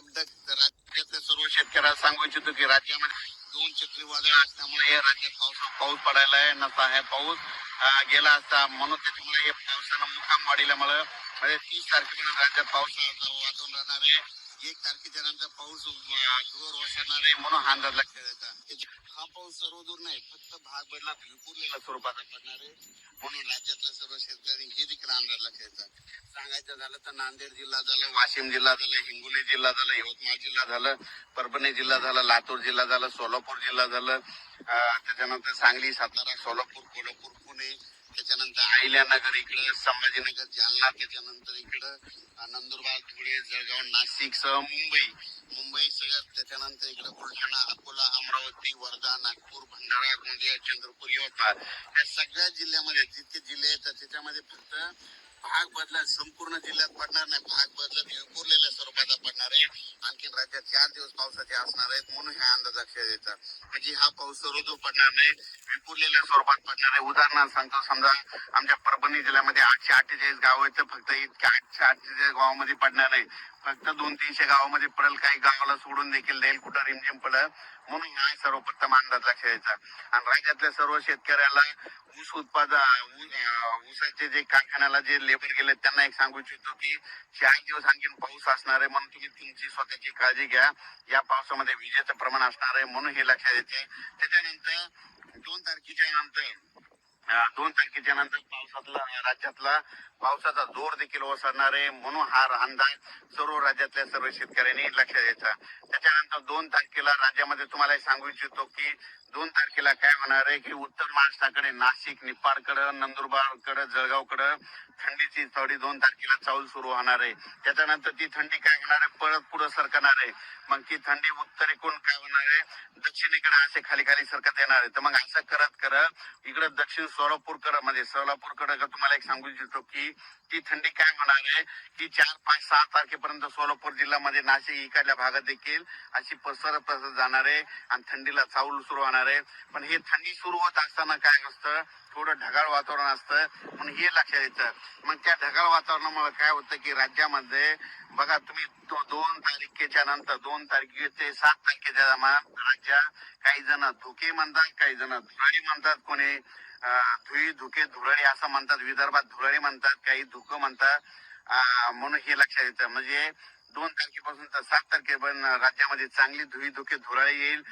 म्हणजे राज्यातल्या सर्व शेतकऱ्याला सांगू इच्छितो की राज्यामध्ये दोन चक्रीवादळ असल्यामुळे हे राज्यात पाऊस पाऊस पडायला आहे नसा आहे पाऊस. गेला असता म्हणून त्याच्यामुळे हे पावसानं मुकाम वाढल्यामुळे म्हणजे तीस तारखेपर्यंत राज्यात पावसाचं वातावरण राहणार आहे. एक तारखेच्या नंतर पाऊस जोर ओसरणार आहे म्हणून हा अंदाज लक्षात येतात हा पाऊस सर्व दूर नाही फक्त भाग बदला विखुरलेल्या स्वरूपाचा पडणार. आहे म्हणून राज्यातल्या सर्व शेतकरी हे देखील अंदाज लक्षात येतात सांगायचं झालं तर नांदेड जिल्हा झालं वाशिम जिल्हा झालं हिंगोली जिल्हा झालं यवतमाळ जिल्हा झालं परभणी जिल्हा झाला लातूर जिल्हा झाला सोलापूर जिल्हा झालं. त्याच्यानंतर सांगली सातारा सोलापूर कोल्हापूर त्याच्यानंतर अहिल्यानगर इकडं संभाजीनगर जालना त्याच्यानंतर इकडं नंदुरबार धुळे जळगाव नाशिक सह मुंबई. मुंबई सगळ्यात त्याच्यानंतर इकडं बुलढाणा अकोला अमरावती वर्धा नागपूर भंडारा गोंदिया चंद्रपूर यवतमाळ. या सगळ्या जिल्ह्यामध्ये जितके जिल्हे येतात त्याच्यामध्ये फक्त भाग बदला संपूर्ण जिल्ह्यात पडणार नाही. भाग बदलत विखुरलेल्या स्वरूपाचा पडणार आहे आणखीन राज्यात चार दिवस पावसाचे असणार आहेत म्हणून हे अंदाज लक्षात येतात. म्हणजे हा पाऊस सर्वदूर पडणार नाही विपुरलेल्या स्वरूपात पडणार आहे. उदाहरणार्थ सांगतो समजा आमच्या परभणी जिल्ह्यामध्ये आठशे अठ्ठेचाळीस गाव आहेत तर फक्त इतक्या आठशे अठ्ठेचाळीस गावामध्ये पडणार नाही. फक्त दोन तीनशे गावामध्ये पडेल काही गावाला सोडून देखील देईल कुठं रिमझिम पडेल. म्हणून हा सर्वप्रथम अंदाज लक्षात यायचा आणि राज्यातल्या सर्व शेतकऱ्याला ऊस उत्पादन ऊसाचे जे कारखान्याला जे लेबर गेले त्यांना एक सांगू इच्छितो की चार दिवस आणखीन पाऊस असणार आहे म्हणून तुम्ही तुमची स्वतःची काळजी घ्या. या पावसामध्ये विजेचं प्रमाण असणार आहे म्हणून हे लक्षात येते. त्याच्यानंतर दोन तारखेच्या नंतर दोन तारखेच्या नंतर पावसातला राज्यातला पावसाचा जोर देखील ओसरणार आहे म्हणून हा अंदाज सर्व राज्यातल्या सर्व शेतकऱ्यांनी लक्षात द्यायचा त्याच्यानंतर दोन तारखेला राज्यामध्ये तुम्हाला सांगू इच्छितो की दोन तारखेला काय होणार आहे? की उत्तर महाराष्ट्राकडे नाशिक निपाडकडे नंदुरबारकडे जळगावकडे थंडीची थोडी दोन तारखेला चाऊल सुरू होणार आहे. त्याच्यानंतर ती थंडी काय होणार आहे? परत पुढे सरकणार आहे. मग ती थंडी उत्तरेकडून काय होणार आहे? दक्षिणेकडे असे खाली खाली सरकत येणार आहे. तर मग असं करत करत इकडे दक्षिण सोलापूरकडे म्हणजे सोलापूरकडे का तुम्हाला एक सांगू इच्छितो की ती थंडी काय होणार आहे? की चार पाच सहा तारखेपर्यंत सोलापूर जिल्ह्यामध्ये नाशिक इकडल्या भागात देखील अशी पसरत पसरत जाणार आहे आणि थंडीला चावल सुरू होणार आहे पण हे थंडी सुरू होत असताना काय असतं? थोडं ढगाळ वातावरण असतं. म्हणून हे लक्षात येतं. मग त्या ढगाळ वातावरणामुळे काय होतं की राज्यामध्ये बघा तुम्ही दोन तारखेच्या नंतर दोन तारखे ते सात तारखेच्या दरम्यान राज्यात काही जण धुके म्हणतात काही जण धुराळी म्हणतात. कोणी धुई धुके धुराळी असं म्हणतात. विदर्भात धुराळी म्हणतात काही धुकं म्हणतात. म्हणून हे लक्षात येतं. म्हणजे दोन तारखेपासून तर सात तारखेपर्यंत राज्यामध्ये चांगली धुई धुके धुराळी येईल.